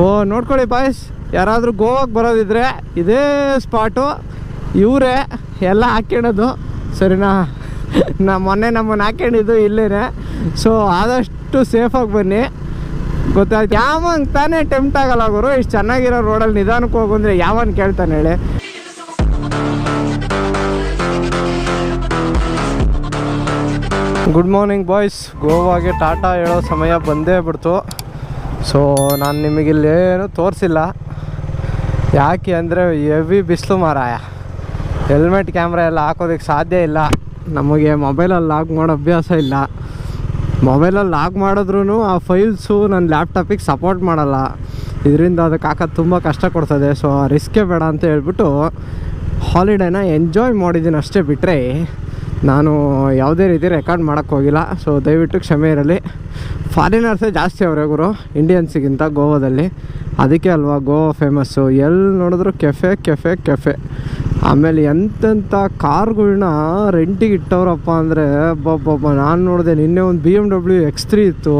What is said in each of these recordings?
ಓ, ನೋಡ್ಕೊಳ್ಳಿ ಬಾಯ್ಸ್ ಯಾರಾದರೂ ಗೋವಾಗೆ ಬರೋದಿದ್ರೆ ಇದೇ ಸ್ಪಾಟು. ಇವರೇ ಎಲ್ಲ ಹಾಕ್ಯಣದು. ಸರಿನಾ? ನಾ ಮೊನ್ನೆ ನಮ್ಮನ್ನು ಹಾಕ್ಕೊಂಡಿದ್ದು ಇಲ್ಲೇ ಸೊ ಆದಷ್ಟು ಸೇಫಾಗಿ ಬನ್ನಿ. ಗೊತ್ತಾಯ್ತು. ಯಾವನ್ ತಾನೇ ಟೆಂಪ್ಟ್ ಆಗಲ್ಲ ಗುರು. ಇಷ್ಟು ಚೆನ್ನಾಗಿರೋ ರೋಡಲ್ಲಿ ನಿಧಾನಕ್ಕೆ ಹೋಗು ಯಾವನ್ ಕೇಳ್ತಾನೆ ಹೇಳಿ. ಗುಡ್ ಮಾರ್ನಿಂಗ್ ಬಾಯ್ಸ್ ಗೋವಾಗೆ ಟಾಟಾ ಹೇಳೋ ಸಮಯ ಬಂದೇ ಬಿಡ್ತು. ಸೊ ನಾನು ನಿಮಗಿಲ್ಲೇನು ತೋರಿಸಿಲ್ಲ. ಯಾಕೆ ಅಂದರೆ ಹೆವಿ ಬಿಸಿಲು ಮಾರಾಯ. ಹೆಲ್ಮೆಟ್ ಕ್ಯಾಮ್ರಾ ಎಲ್ಲ ಹಾಕೋದಕ್ಕೆ ಸಾಧ್ಯ ಇಲ್ಲ. ನಮಗೆ ಮೊಬೈಲಲ್ಲಿ ಲಾಗ್ ಮಾಡೋ ಅಭ್ಯಾಸ ಇಲ್ಲ. ಮೊಬೈಲಲ್ಲಿ ಲಾಗ್ ಮಾಡಿದ್ರೂ ಆ ಫೈಲ್ಸು ನನ್ನ ಲ್ಯಾಪ್ಟಾಪಿಗೆ ಸಪೋರ್ಟ್ ಮಾಡಲ್ಲ. ಇದರಿಂದ ಅದಕ್ಕೆ ಹಾಕೋದು ತುಂಬ ಕಷ್ಟ ಕೊಡ್ತದೆ. ಸೊ ರಿಸ್ಕೇ ಬೇಡ ಅಂತ ಹೇಳ್ಬಿಟ್ಟು ಹಾಲಿಡೇನ ಎಂಜಾಯ್ ಮಾಡಿದ್ದೀನಿ ಅಷ್ಟೇ ಬಿಟ್ಟರೆ ನಾನು ಯಾವುದೇ ರೀತಿ ರೆಕಾರ್ಡ್ ಮಾಡೋಕ್ಕೋಗಿಲ್ಲ ಸೊ ದಯವಿಟ್ಟು ಕ್ಷಮೆ ಇರಲಿ. ಫಾರಿನರ್ಸೇ ಜಾಸ್ತಿ ಅವರೇ ಗುರು. ಇಂಡಿಯನ್ಸಿಗಿಂತ ಗೋವಾದಲ್ಲಿ. ಅದಕ್ಕೆ ಅಲ್ವಾ ಗೋವಾ ಫೇಮಸ್ಸು ಎಲ್ಲಿ ನೋಡಿದ್ರು ಕೆಫೆ ಕೆಫೆ ಕೆಫೆ. ಆಮೇಲೆ ಎಂತೆಂಥ ಕಾರ್ಗಳ್ನ ರೆಂಟಿಗೆ ಇಟ್ಟವ್ರಪ್ಪ ಅಂದರೆ ಒಬ್ಬೊಬ್ಬ ನಾನು ನೋಡಿದೆ ನಿನ್ನೆ ಒಂದು B M W X three ಇತ್ತು.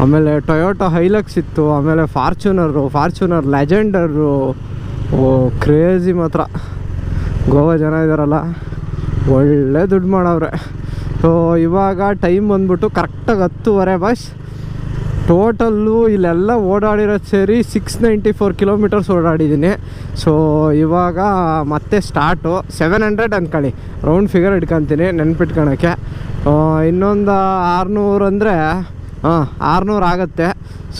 ಆಮೇಲೆ ಟೊಯೋಟೋ ಹೈಲಕ್ಸ್ ಇತ್ತು. ಆಮೇಲೆ Fortuner Fortuner Legender oh crazy ಮಾತ್ರ. ಗೋವಾ ಜನ ಇದ್ದಾರಲ್ಲ ಒಳ್ಳೆ ದುಡ್ಡು ಮಾಡವ್ರೆ. ಸೊ ಇವಾಗ ಟೈಮ್ ಬಂದ್ಬಿಟ್ಟು ಕರೆಕ್ಟಾಗಿ ಹತ್ತುವರೆ ಬಸ್ ಟೋಟಲ್ಲು ಇಲ್ಲೆಲ್ಲ ಓಡಾಡಿರೋದು ಸೇರಿ ಸಿಕ್ಸ್ ನೈಂಟಿ ಫೋರ್ ಕಿಲೋಮೀಟರ್ಸ್ ಓಡಾಡಿದ್ದೀನಿ. ಸೊ ಇವಾಗ ಮತ್ತೆ ಸ್ಟಾರ್ಟು ಸೆವೆನ್ ಹಂಡ್ರೆಡ್ ಅಂದ್ಕೊಳ್ಳಿ ರೌಂಡ್ ಫಿಗರ್ ಇಟ್ಕೊತೀನಿ ನೆನ್ಪಿಟ್ಕೊಳಕ್ಕೆ. ಇನ್ನೊಂದು ಆರುನೂರು ಅಂದರೆ, ಹಾಂ, ಆರುನೂರು ಆಗುತ್ತೆ.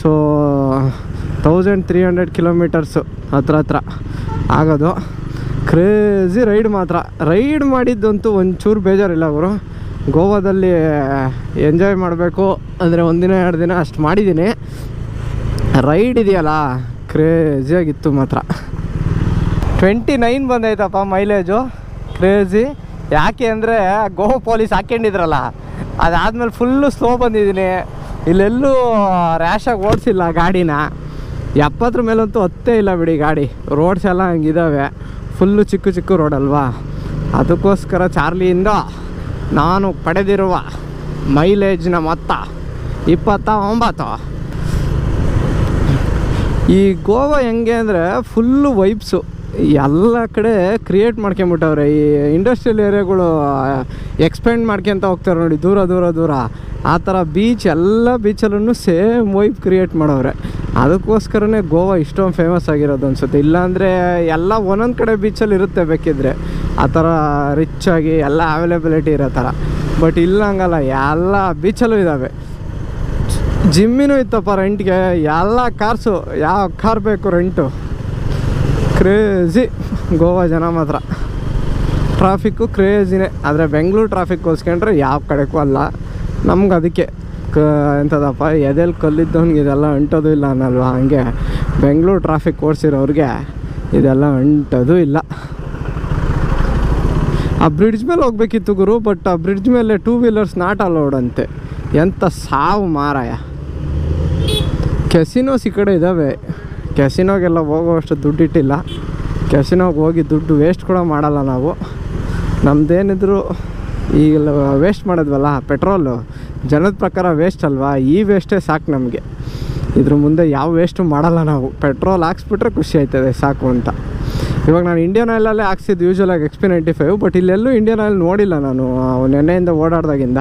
So thousand three hundred kilometres ಹತ್ರ ಹತ್ರ ಆಗೋದು. ಕ್ರೇಜಿ ರೈಡ್ ಮಾತ್ರ. ರೈಡ್ ಮಾಡಿದ್ದಂತೂ ಒಂಚೂರು ಬೇಜಾರಿಲ್ಲ ಅವರು ಗೋವಾದಲ್ಲಿ ಎಂಜಾಯ್ ಮಾಡಬೇಕು. ಅಂದರೆ ಒಂದಿನ, ಎರಡು ದಿನ ಅಷ್ಟು ಮಾಡಿದ್ದೀನಿ ರೈಡ್ ಇದೆಯಲ್ಲ ಕ್ರೇಜಿಯಾಗಿತ್ತು ಮಾತ್ರ. ಟ್ವೆಂಟಿ ನೈನ್ ಬಂದೈತಪ್ಪ ಮೈಲೇಜು ಕ್ರೇಜಿ ಯಾಕೆ ಅಂದರೆ, ಗೋವಾ ಪೊಲೀಸ್ ಹಾಕ್ಕೊಂಡಿದ್ರಲ್ಲ ಅದಾದಮೇಲೆ ಫುಲ್ಲು ಸ್ಲೋ ಬಂದಿದ್ದೀನಿ ಇಲ್ಲೆಲ್ಲೂ ರ್ಯಾಶಾಗಿ ಓಡಿಸಿಲ್ಲ ಗಾಡಿನ. ಎಪ್ಪತ್ತರ ಮೇಲಂತೂ ಹತ್ತೇ ಇಲ್ಲ ಬಿಡಿ ಗಾಡಿ. ರೋಡ್ಸ್ ಎಲ್ಲ ಹಂಗಿದ್ದಾವೆ ಫುಲ್ಲು ಚಿಕ್ಕ ಚಿಕ್ಕ ರೋಡ್ ಅಲ್ವಾ? ಅದಕ್ಕೋಸ್ಕರ ಚಾರ್ಲಿಯಿಂದ ನಾನು ಪಡೆದಿರುವ ಮೈಲೇಜ್ನ ಮೊತ್ತ ಇಪ್ಪತ್ತ ಒಂಬತ್ತು. ಈ ಗೋವಾ ಹೆಂಗೆ ಅಂದರೆ ಫುಲ್ಲು ವೈಬ್ಸು. ಎಲ್ಲ ಕಡೆ ಕ್ರಿಯೇಟ್ ಮಾಡ್ಕೊಂಬಿಟ್ಟವ್ರೆ. ಈ ಇಂಡಸ್ಟ್ರಿಯಲ್ ಏರಿಯಾಗಳು ಎಕ್ಸ್ಪೆಂಡ್ ಮಾಡ್ಕೊಂತ ಹೋಗ್ತಾರೆ ನೋಡಿ, ದೂರ ದೂರ ದೂರ. ಆ ಥರ ಬೀಚ್, ಎಲ್ಲ ಬೀಚಲ್ಲೂ ಸೇಮ್ ವೈಬ್ ಕ್ರಿಯೇಟ್ ಮಾಡವ್ರೆ. ಅದಕ್ಕೋಸ್ಕರನೇ ಗೋವಾ ಇಷ್ಟೊಂದು ಫೇಮಸ್ ಆಗಿರೋದು ಅನಿಸುತ್ತೆ. ಇಲ್ಲಾಂದರೆ ಎಲ್ಲ ಒಂದೊಂದು ಕಡೆ ಬೀಚಲ್ಲಿ ಇರುತ್ತೆ ಬೇಕಿದ್ರೆ. ಆ ಥರ ರಿಚ್ ಆಗಿ ಎಲ್ಲ ಅವೈಲೇಬಿಲಿಟಿ ಇರೋ ಥರ. ಬಟ್ ಇಲ್ಲ ಹಂಗಲ್ಲ, ಎಲ್ಲ ಬೀಚಲ್ಲೂ ಇದ್ದಾವೆ ಜಿಮ್ಮಿನೂ ಇತ್ತಪ್ಪ ರೆಂಟ್ಗೆ ಎಲ್ಲ ಕಾರ್ಸು ಯಾವ ಕಾರ್ ಬೇಕು ರೆಂಟು ಕ್ರೇಜಿ ಗೋವಾ ಜನ ಮಾತ್ರ. ಟ್ರಾಫಿಕ್ಕು ಕ್ರೇಜಿನೇ ಆದರೆ ಬೆಂಗಳೂರು ಟ್ರಾಫಿಕ್ ಹೋಲ್ಸ್ಕೊಂಡ್ರೆ ಯಾವ ಕಡೆಗೂ ಅಲ್ಲ. ನಮ್ಗೆ ಅದಕ್ಕೆ. ಕ ಎಂಥದಪ್ಪ ಎದೆಲ್ಲಿ ಕಲ್ಲಿದ್ದವನಿಗೆ ಇದೆಲ್ಲ ಅಂಟೋದು ಇಲ್ಲ ಅನ್ನಲ್ವಾ? ಹಂಗೆ ಬೆಂಗಳೂರು ಟ್ರಾಫಿಕ್ ಓಡಿಸಿರೋರಿಗೆ ಇದೆಲ್ಲ ಅಂಟೋದು ಇಲ್ಲ. ಆ ಬ್ರಿಡ್ಜ್ ಮೇಲೆ ಹೋಗ್ಬೇಕಿತ್ತು ಗುರು ಬಟ್ ಆ ಬ್ರಿಡ್ಜ್ ಮೇಲೆ ಟೂ ವೀಲರ್ಸ್ ನಾಟ್ ಅಲೌಡ್ ಅಂತೆ. ಎಂಥ ಸಾವು ಮಾರಾಯ. ಕೆಸಿನೋಸ್ ಈ ಕಡೆ ಇದ್ದಾವೆ ಕೆಸಿನೋಗೆಲ್ಲ ಹೋಗೋವಷ್ಟು ದುಡ್ಡಿಟ್ಟಿಲ್ಲ. ಕೆಸಿನೋಗೆ ಹೋಗಿ ದುಡ್ಡು ವೇಸ್ಟ್ ಕೂಡ ಮಾಡಲ್ಲ ನಾವು. ನಮ್ಮದೇನಿದ್ರು ಈಗ ವೇಸ್ಟ್ ಮಾಡಿದ್ವಲ್ಲ ಪೆಟ್ರೋಲು ಜನದ ಪ್ರಕಾರ ವೇಸ್ಟ್ ಅಲ್ವಾ? ಈ ವೇಸ್ಟೇ ಸಾಕು ನಮಗೆ. ಇದ್ರ ಮುಂದೆ ಯಾವ ವೇಸ್ಟು ಮಾಡಲ್ಲ ನಾವು. ಪೆಟ್ರೋಲ್ ಹಾಕ್ಸ್ಬಿಟ್ರೆ ಖುಷಿ ಆಯ್ತದೆ, ಸಾಕು ಅಂತ. ಇವಾಗ ನಾನು ಇಂಡಿಯನ್ ಆಯಿಲಲ್ಲೇ ಹಾಕ್ಸಿದ್ದು ಯೂಶ್ವಲಾಗಿ ಎಕ್ಸ್ ನೈಂಟಿ ಫೈವ್ ಬಟ್ ಇಲ್ಲೆಲ್ಲೂ ಇಂಡಿಯನ್ ಆಯಿಲ್ ನೋಡಿಲ್ಲ ನಾನು ನೆನ್ನೆಯಿಂದ ಓಡಾಡ್ದಾಗಿಂದ.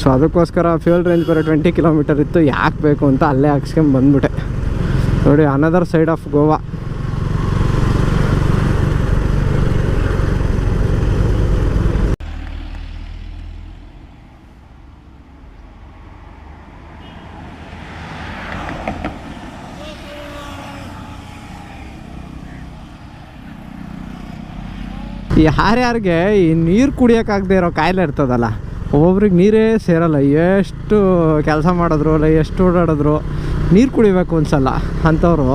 ಸೊ ಅದಕ್ಕೋಸ್ಕರ ಫ್ಯೂಲ್ ರೇಂಜ್ ಬರೋ ಟ್ವೆಂಟಿ ಕಿಲೋಮೀಟರ್ ಇತ್ತು, ಯಾಕೆ ಬೇಕು ಅಂತ ಅಲ್ಲೇ ಹಾಕ್ಸ್ಕೊಂಡು ಬಂದ್ಬಿಟ್ಟೆ. ನೋಡಿ ಅನದರ್ ಸೈಡ್ ಆಫ್ ಗೋವಾ ಯಾರ್ಯಾರಿಗೆ ಈ ನೀರು ಕುಡಿಯೋಕ್ಕಾಗದೆ ಇರೋ ಕಾಯಿಲೆ ಇರ್ತದಲ್ಲ, ಒಬ್ಬೊಬ್ರಿಗೆ ನೀರೇ ಸೇರಲ್ಲ. ಎಷ್ಟು ಕೆಲಸ ಮಾಡಿದ್ರು, ಅಲ್ಲ, ಎಷ್ಟು ಓಡಾಡಿದ್ರು, ನೀರು ಕುಡಿಬೇಕು ಒಂದ್ಸಲ ಅಂಥವ್ರು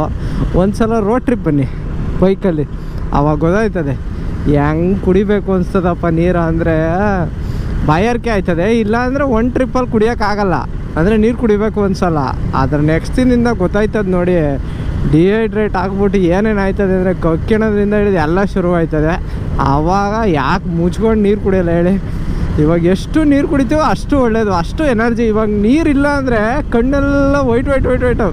ಒಂದ್ಸಲ ರೋಡ್ ಟ್ರಿಪ್ ಬನ್ನಿ ಬೈಕಲ್ಲಿ ಅವಾಗ ಗೊತ್ತಾಯ್ತದೆ, ಹೆಂಗೆ ಕುಡಿಬೇಕು ಅನಿಸ್ತದಪ್ಪ ನೀರು ಅಂದರೆ, ಬಾಯಾರಿಕೆ ಆಯ್ತದೆ. ಇಲ್ಲ ಅಂದರೆ ಒನ್ ಟ್ರಿಪ್ಪಲ್ಲಿ ಕುಡಿಯೋಕ್ಕಾಗಲ್ಲ. ಅಂದರೆ ನೀರು ಕುಡಿಬೇಕು ಒಂದ್ಸಲ. ಆದರೆ ನೆಕ್ಸ್ಟ್ ದಿನದಿಂದ ಗೊತ್ತಾಯ್ತದೆ ನೋಡಿ ಡಿಹೈಡ್ರೇಟ್ ಆಗ್ಬಿಟ್ಟು ಏನೇನು ಆಯ್ತದೆ ಅಂದರೆ ಕಕ್ಕಿಣದಿಂದ ಹಿಡಿದು ಎಲ್ಲ ಶುರು ಆಯ್ತದೆ. ಆವಾಗ ಯಾಕೆ ಮುಚ್ಕೊಂಡು ನೀರು ಕುಡಿಯಲ್ಲ ಹೇಳಿ? ಇವಾಗ ಎಷ್ಟು ನೀರು ಕುಡಿತೀವೋ ಅಷ್ಟು ಒಳ್ಳೇದು. ಅಷ್ಟು ಎನರ್ಜಿ. ಇವಾಗ ನೀರಿಲ್ಲ ಅಂದರೆ ಕಣ್ಣೆಲ್ಲ ವೈಟ್ ವೈಟ್ ವೈಟ್ ವೈಟ್.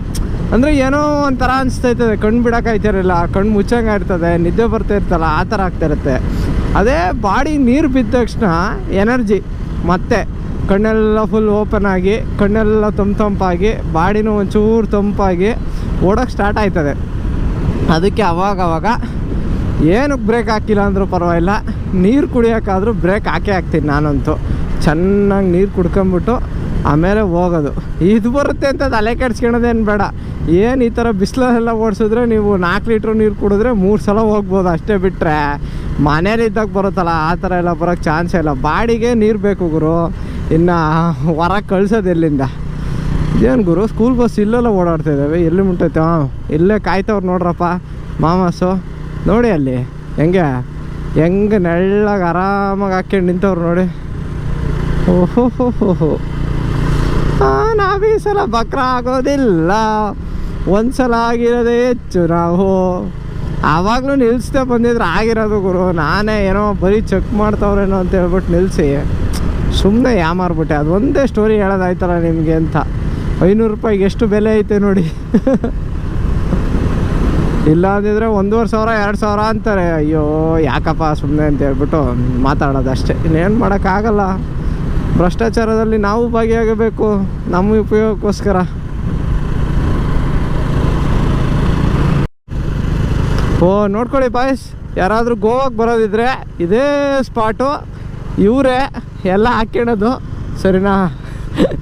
ಅಂದರೆ ಏನೋ ಒಂಥರ ಅನಿಸ್ತೈತದೆ. ಕಣ್ಣು ಬಿಡೋಕ್ಕಾಯ್ತಿರಲಿಲ್ಲ ಕಣ್ಣು ಮುಚ್ಚಂಗೆ ಇರ್ತದೆ ನಿದ್ದೆ ಬರ್ತಾ ಇರ್ತಲ್ಲ, ಆ ಥರ ಆಗ್ತಿರುತ್ತೆ ಅದೇ ಬಾಡಿ ನೀರು ಬಿದ್ದ ತಕ್ಷಣ ಎನರ್ಜಿ, ಮತ್ತೆ ಕಣ್ಣೆಲ್ಲ ಫುಲ್ ಓಪನ್ ಆಗಿ, ಕಣ್ಣೆಲ್ಲ ತಂಪು ತಂಪಾಗಿ, ಬಾಡಿನೂ ಒಂಚೂರು ತಂಪಾಗಿ ಓಡೋಕ್ಕೆ ಸ್ಟಾರ್ಟ್ ಆಯ್ತದೆ. ಅದಕ್ಕೆ ಅವಾಗ ಅವಾಗ ಏನಕ್ಕೆ ಬ್ರೇಕ್ ಹಾಕಿಲ್ಲ ಅಂದರೂ ಪರವಾಗಿಲ್ಲ, ನೀರು ಕುಡಿಯೋಕ್ಕಾದರೂ ಬ್ರೇಕ್ ಹಾಕೇ ಹಾಕ್ತೀನಿ ನಾನಂತೂ. ಚೆನ್ನಾಗಿ ನೀರು ಕುಡ್ಕೊಂಬಿಟ್ಟು ಆಮೇಲೆ ಹೋಗೋದು. ಇದು ಬರುತ್ತೆ ಅಂತ ತಲೆ ಕೆಡ್ಸ್ಕೊಳೋದೇನು ಬೇಡ. ಏನು ಈ ಥರ ಬಿಸಿಲಲ್ಲೆಲ್ಲ ಓಡಿಸಿದ್ರೆ ನೀವು ನಾಲ್ಕು ಲೀಟ್ರ್ ನೀರು ಕುಡಿದ್ರೆ ಮೂರು ಸಲ ಹೋಗ್ಬೋದು ಅಷ್ಟೇ ಬಿಟ್ಟರೆ ಮನೇಲಿದ್ದಾಗ ಬರುತ್ತಲ್ಲ, ಆ ಥರ ಎಲ್ಲ ಬರೋಕ್ಕೆ ಚಾನ್ಸೇ ಇಲ್ಲ. ಬಾಡಿಗೆ ನೀರು ಬೇಕು ಗುರು. ಇನ್ನು ಹೊರಗೆ ಕಳಿಸೋದು ಎಲ್ಲಿಂದ? ಏನು ಗುರು ಸ್ಕೂಲ್ ಬಸ್ ಇಲ್ಲೆಲ್ಲ ಓಡಾಡ್ತಾ ಇದ್ದಾವೆ? ಎಲ್ಲಿ ಮುಟ್ಟೈತೆ ಹಾಂ, ಇಲ್ಲೇ ಕಾಯ್ತವ್ರು ನೋಡ್ರಪ್ಪ. ಮಾಮಾಸು ನೋಡಿ ಅಲ್ಲಿ. ಹೆಂಗೆ? ಹೆಂಗೆ ನೆಳ್ಳಗೆ ಆರಾಮಾಗಿ ಹಾಕ್ಕೊಂಡು ನಿಂತವ್ರು ನೋಡಿ. ಓಹೋ ಹೋ ನಾವು ಈ ಸಲ ಬಕ್ರ ಆಗೋದಿಲ್ಲ. ಒಂದು ಸಲ ಆಗಿರೋದೇ ಹೆಚ್ಚು ನಾವು. ಆವಾಗಲೂ ನಿಲ್ಲಿಸ್ದೆ ಬಂದಿದ್ರೆ ಆಗಿರೋದು ಗುರು. ನಾನೇ ಏನೋ ಬರೀ ಚೆಕ್ ಮಾಡ್ತಾವ್ರೇನೋ ಅಂತ ಹೇಳ್ಬಿಟ್ಟು ನಿಲ್ಲಿಸಿ ಸುಮ್ಮನೆ ಯಾಮಾರ್ಬಿಟ್ಟೆ. ಅದು ಒಂದೇ ಸ್ಟೋರಿ ಹೇಳೋದಾಯ್ತಲ್ಲ ನಿಮಗೆ ಅಂತ. ಐನೂರು ರೂಪಾಯಿಗೆ ಎಷ್ಟು ಬೆಲೆ ಐತೆ ನೋಡಿ. ಇಲ್ಲ ಅಂದಿದ್ರೆ ಒಂದೂವರೆ ಸಾವಿರ, ಎರಡು ಸಾವಿರ ಅಂತಾರೆ. ಅಯ್ಯೋ, ಯಾಕಪ್ಪ ಸುಮ್ಮನೆ ಅಂತ ಹೇಳ್ಬಿಟ್ಟು ಮಾತಾಡೋದು ಅಷ್ಟೇ ಇನ್ನೇನು ಮಾಡೋಕ್ಕಾಗಲ್ಲ. ಭ್ರಷ್ಟಾಚಾರದಲ್ಲಿ ನಾವು ಭಾಗಿಯಾಗಬೇಕು. ನಮ್ಮ ಉಪಯೋಗಕ್ಕೋಸ್ಕರ. ಓ, ನೋಡ್ಕೊಳ್ಳಿ ಬಾಯ್ಸ್ ಯಾರಾದರೂ ಗೋವಾಗೆ ಬರೋದಿದ್ರೆ ಇದೇ ಸ್ಪಾಟು ಇವರೇ ಎಲ್ಲ ಹಾಕ್ಯಣದು. ಸರಿನಾ?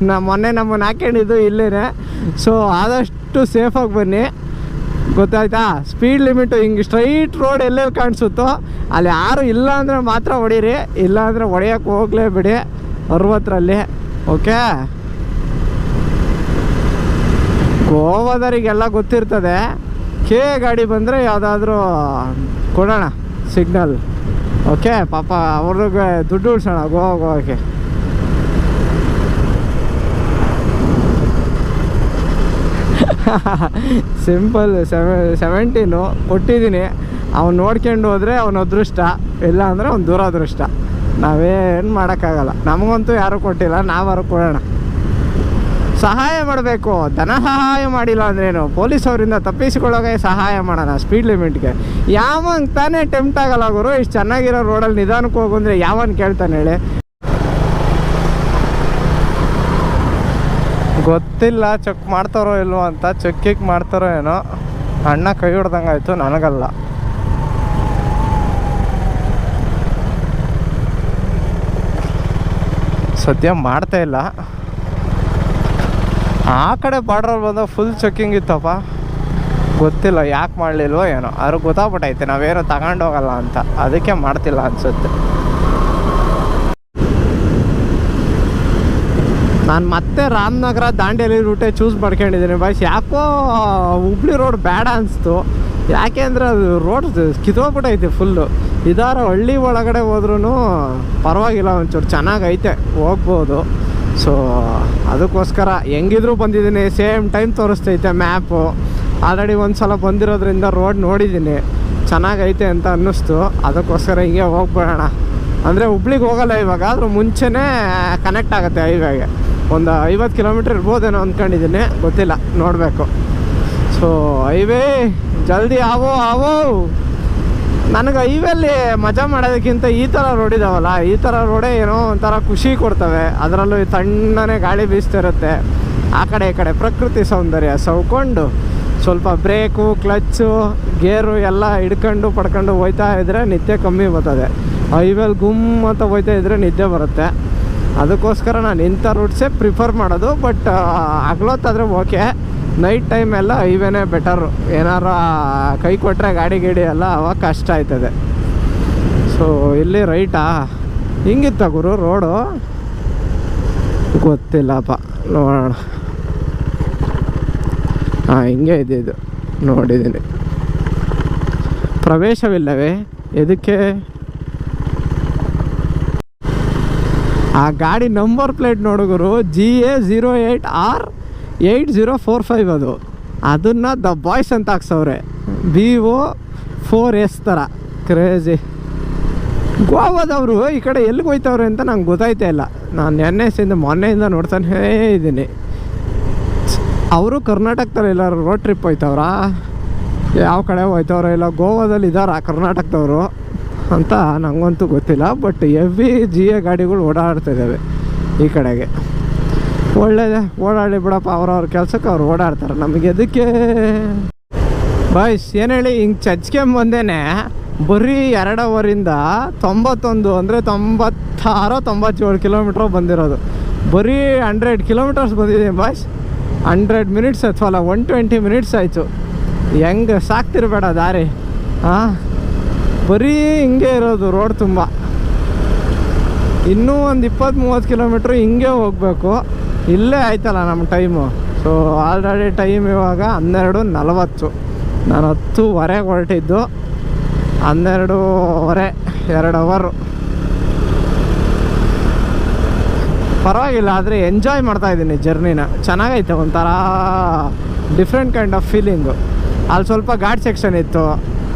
ನಾ ಮೊನ್ನೆ ನಮ್ಮನ್ನು ಹಾಕೊಂಡಿದ್ದು ಇಲ್ಲೇ ಸೊ ಆದಷ್ಟು ಸೇಫಾಗಿ ಬನ್ನಿ. ಗೊತ್ತಾಯ್ತಾ? ಸ್ಪೀಡ್ ಲಿಮಿಟು ಹಿಂಗೆ ಸ್ಟ್ರೈಟ್ ರೋಡ್ ಎಲ್ಲೆಲ್ಲಿ ಕಾಣಿಸುತ್ತೋ, ಅಲ್ಲಿ ಯಾರು ಇಲ್ಲ ಅಂದರೆ ಮಾತ್ರ ಹೊಡೀರಿ. ಇಲ್ಲ ಅಂದರೆ ಹೊಡೆಯೋಕ್ಕೆ ಹೋಗಲೇಬಿಡಿ ಅರವತ್ತರಲ್ಲಿ. ಓಕೆ ಗೋವಾದವರಿಗೆಲ್ಲ ಗೊತ್ತಿರ್ತದೆ. ಕೆ ಗಾಡಿ ಬಂದರೆ ಯಾವುದಾದ್ರೂ ಕೊಡೋಣ ಸಿಗ್ನಲ್ ಓಕೆ ಪಾಪ ಅವ್ರಿಗೆ ದುಡ್ಡು ಉಳಿಸೋಣ ಗೋವಾ ಗೋವಾಗೆ ಸಿಂಪಲ್ ಸೆವೆ ಸೆವೆಂಟೀನು ಕೊಟ್ಟಿದ್ದೀನಿ. ಅವ್ನು ನೋಡ್ಕೊಂಡು ಹೋದರೆ ಅವನ ಅದೃಷ್ಟ, ಇಲ್ಲ ಅಂದರೆ ಅವ್ನು ದೂರ ಅದೃಷ್ಟ ನಾವೇನು ಮಾಡೋಕ್ಕಾಗಲ್ಲ. ನಮಗಂತೂ ಯಾರೂ ಕೊಟ್ಟಿಲ್ಲ, ನಾವಾರು ಕೊಡೋಣ. ಸಹಾಯ ಮಾಡಬೇಕು. ಧನ ಸಹಾಯ ಮಾಡಿಲ್ಲ ಅಂದ್ರೇನು ಪೊಲೀಸ್ ಅವರಿಂದ ತಪ್ಪಿಸಿಕೊಳ್ಳೋಕೆ ಸಹಾಯ ಮಾಡೋಣ ಸ್ಪೀಡ್ ಲಿಮಿಟ್ಗೆ ಯಾವನ್ ತಾನೇ ಟೆಂಪ್ಟ್ ಆಗಲ್ಲ ಗುರು, ಇಷ್ಟು ಚೆನ್ನಾಗಿರೋ ರೋಡಲ್ಲಿ ನಿಧಾನಕ್ಕೆ ಹೋಗು ಅಂದರೆ ಯಾವನ್ ಕೇಳ್ತಾನೆ ಹೇಳಿ? ಗೊತ್ತಿಲ್ಲ, ಚೆಕ್ ಮಾಡ್ತಾರೋ ಇಲ್ವೋ ಅಂತ ಚೆಕ್ಕಿಗೆ ಮಾಡ್ತಾರೋ ಏನೋ, ಅಣ್ಣ ಕೈ ಹೊಡ್ದಂಗಾಯ್ತು, ನನಗಲ್ಲ. ಸದ್ಯ ಮಾಡ್ತಾ ಇಲ್ಲ. ಆ ಕಡೆ ಬಾರ್ಡ್ರಲ್ಲಿ ಬಂದ ಫುಲ್ ಚೆಕ್ಕಿಂಗ್ ಇತ್ತಪ್ಪ. ಗೊತ್ತಿಲ್ಲ, ಯಾಕೆ ಮಾಡಲಿಲ್ವೋ ಏನೋ ಅವ್ರಿಗೆ ಗೊತ್ತಾಗ್ಬಿಟ್ಟೈತೆ, ನಾವೇನೋ ತಗೊಂಡೋಗಲ್ಲ ಅಂತ, ಅದಕ್ಕೆ ಮಾಡ್ತಿಲ್ಲ ಅನಿಸುತ್ತೆ. ನಾನು ಮತ್ತೆ ರಾಮನಗರ ದಾಂಡೇಲಿ ರೂಟೇ ಚೂಸ್ ಮಾಡ್ಕೊಂಡಿದ್ದೀನಿ ಬಾಯ್ಸ್ ಯಾಕೋ ಹುಬ್ಳಿ ರೋಡ್ ಬೇಡ ಅನಿಸ್ತು. ಯಾಕೆ ಅಂದರೆ ಅದು ರೋಡ್ ಕಿತ್ತೋಗ್ಬಿಟ್ಟೈತೆ ಫುಲ್ಲು ಇದಾರ ಹಳ್ಳಿ ಒಳಗಡೆ ಹೋದ್ರೂ ಪರವಾಗಿಲ್ಲ ಒಂಚೂರು ಚೆನ್ನಾಗೈತೆ, ಹೋಗ್ಬೋದು. ಸೊ ಅದಕ್ಕೋಸ್ಕರ ಹೆಂಗಿದ್ರೂ ಬಂದಿದ್ದೀನಿ ಸೇಮ್ ಟೈಮ್ ತೋರಿಸ್ತೈತೆ ಮ್ಯಾಪು ಆಲ್ರೆಡಿ ಒಂದು ಸಲ ಬಂದಿರೋದ್ರಿಂದ ರೋಡ್ ನೋಡಿದ್ದೀನಿ. ಚೆನ್ನಾಗೈತೆ ಅಂತ ಅನ್ನಿಸ್ತು. ಅದಕ್ಕೋಸ್ಕರ ಹಿಂಗೆ ಹೋಗ್ಬಿಡೋಣ. ಅಂದರೆ ಹುಬ್ಳಿಗೆ ಹೋಗಲ್ಲ ಇವಾಗ, ಆದರೂ ಮುಂಚೆನೇ ಕನೆಕ್ಟ್ ಆಗುತ್ತೆ ಹೈವೇಗೆ ಒಂದು ಐವತ್ತು ಕಿಲೋಮೀಟ್ರ್ ಇರ್ಬೋದೇನೋ ಅಂದ್ಕೊಂಡಿದ್ದೀನಿ. ಗೊತ್ತಿಲ್ಲ, ನೋಡಬೇಕು. ಸೊ ಹೈವೇ, ಜಲ್ದಿ ಆವೋ ಆವೋ. ನನಗೆ ಹೈವೇಲಿ ಮಜಾ ಮಾಡೋದಕ್ಕಿಂತ ಈ ಥರ ರೋಡ್ ಇದಾವಲ್ಲ, ಈ ಥರ ರೋಡೇ ಏನೋ ಒಂಥರ ಖುಷಿ ಕೊಡ್ತವೆ. ಅದರಲ್ಲೂ ತಣ್ಣನೆ ಗಾಳಿ ಬೀಸ್ತಿರುತ್ತೆ. ಆ ಕಡೆ, ಈ ಕಡೆ ಪ್ರಕೃತಿ ಸೌಂದರ್ಯ ಸವ್ಕೊಂಡು ಸ್ವಲ್ಪ ಬ್ರೇಕು, ಕ್ಲಚ್ಚು, ಗೇರು ಎಲ್ಲ ಹಿಡ್ಕೊಂಡು ಪಡ್ಕೊಂಡು ಹೋಯ್ತಾ ಇದ್ದರೆ ನಿದ್ದೆ ಕಮ್ಮಿ ಬರ್ತದೆ. ಹೈವೇಲಿ ಗುಮ್ ಅಂತ ಹೋಯ್ತಾ ಇದ್ದರೆ ನಿದ್ದೆ ಬರುತ್ತೆ. ಅದಕ್ಕೋಸ್ಕರ ನಾನು ಇಂಥ ರೂಟ್ಸೇ ಪ್ರಿಫರ್ ಮಾಡೋದು ಬಟ್ ಹಗ್ಲೊತ್ತಾದರೆ ಓಕೆ ನೈಟ್ ಟೈಮ್ ಎಲ್ಲ ಹೈವೇನೇ ಬೆಟರು ಏನಾರು ಕೈ ಕೊಟ್ಟರೆ ಗಾಡಿ ಗಿಡಿ ಎಲ್ಲ ಅವಾಗ ಕಷ್ಟ ಆಯ್ತದೆ. ಸೊ ಇಲ್ಲಿ ರೈಟಾ ಹಿಂಗಿತ್ತ ಗುರು ರೋಡು ಗೊತ್ತಿಲ್ಲಪ್ಪ ನೋಡೋಣ. ಹಾಂ, ಹಿಂಗೆ ಇದೆ ಇದು. ನೋಡಿದ್ದೀನಿ. ಪ್ರವೇಶವಿಲ್ಲವೇ? ಎದಕ್ಕೆ? ಆ ಗಾಡಿ number plate ನೋಡುಗರು G A zero eight R eight zero four five ಅದು. ಅದನ್ನು ದ ಬಾಯ್ಸ್ ಅಂತ ಹಾಕ್ಸವ್ರೆ. ಬಿ ಒ ಫೋರ್ ಎಸ್ ಥರ ಕ್ರೇಜಿ ಗೋವಾದವರು ಈ ಕಡೆ ಎಲ್ಲಿಗೆ ಹೋಯ್ತವ್ರೆ ಅಂತ ನಂಗೆ ಗೊತ್ತಾಯ್ತಾ ಇಲ್ಲ. ನಾನು ನೆನ್ನೆಸಿಂದ ಮೊನ್ನೆಯಿಂದ ನೋಡ್ತಾನೇ ಇದ್ದೀನಿ. ಅವರು ಕರ್ನಾಟಕದಲ್ಲಿ ಎಲ್ಲರೂ ರೋಡ್ ಟ್ರಿಪ್ ಹೋಯ್ತವ್ರಾ? ಯಾವ ಕಡೆ ಹೋಯ್ತವ್ರ ಇಲ್ಲ, ಗೋವಾದಲ್ಲಿ ಇದ್ದಾರಾ ಕರ್ನಾಟಕದವರು? ಅಂತ ನನಗಂತೂ ಗೊತ್ತಿಲ್ಲ ಬಟ್ ಎವಿ ಜಿ ಎ ಗಾಡಿಗಳು ಓಡಾಡ್ತಾ ಇದ್ದಾವೆ ಈ ಕಡೆಗೆ. ಒಳ್ಳೇದೇ, ಓಡಾಡಿ ಬಿಡಪ್ಪ, ಅವ್ರವ್ರ ಕೆಲಸಕ್ಕೆ ಅವ್ರು ಓಡಾಡ್ತಾರೆ, ನಮಗೆ ಎದಕ್ಕೆ? ಬಾಯ್ಸ್ ಏನು ಹೇಳಿ, ಹಿಂಗೆ ಚಚ್ಕೊಂಬಂದೇನೆ, ಬರೀ ಎರಡು ಅವರಿಂದ ತೊಂಬತ್ತೊಂದು, ಅಂದರೆ ತೊಂಬತ್ತಾರು, ತೊಂಬತ್ತೇಳು ಕಿಲೋಮೀಟ್ರ್ ಬಂದಿರೋದು. ಬರೀ ಹಂಡ್ರೆಡ್ ಕಿಲೋಮೀಟರ್ಸ್ ಬಂದಿದ್ದೀನಿ ಬಾಯ್ಸ್ ಹಂಡ್ರೆಡ್ ಮಿನಿಟ್ಸ್ ಅಥವಾ ಒನ್ ಟ್ವೆಂಟಿ ಮಿನಿಟ್ಸ್ ಆಯಿತು. ಹೆಂಗೆ ಸಾಕ್ತಿರ್ಬೇಡ ದಾರಿ ಹಾಂ ಬರೀ ಹಿಂಗೆ ಇರೋದು, ರೋಡ್ ತುಂಬ. ಇನ್ನೂ ಒಂದು ಇಪ್ಪತ್ತು ಮೂವತ್ತು ಕಿಲೋಮೀಟ್ರ್ ಹಿಂಗೆ ಹೋಗಬೇಕು. ಇಲ್ಲೇ ಆಯ್ತಲ್ಲ ನಮ್ಮ ಟೈಮು. ಸೊ ಆಲ್ರೆಡಿ ಟೈಮ್ ಇವಾಗ ಹನ್ನೆರಡು ನಲವತ್ತು. ನಾನು ಹತ್ತುವರೆಗೆ ಹೊರಟಿದ್ದು. ಹನ್ನೆರಡೂವರೆ ಎರಡು ಅವರು ಪರವಾಗಿಲ್ಲ, ಆದರೆ ಎಂಜಾಯ್ ಮಾಡ್ತಾ ಇದ್ದೀನಿ ಜರ್ನಿನ ಚೆನ್ನಾಗೈತೆ ಒಂಥರ ಡಿಫ್ರೆಂಟ್ ಕೈಂಡ್ ಆಫ್ ಫೀಲಿಂಗು ಅಲ್ಲಿ ಸ್ವಲ್ಪ ಘಾಟ್ ಸೆಕ್ಷನ್ ಇತ್ತು.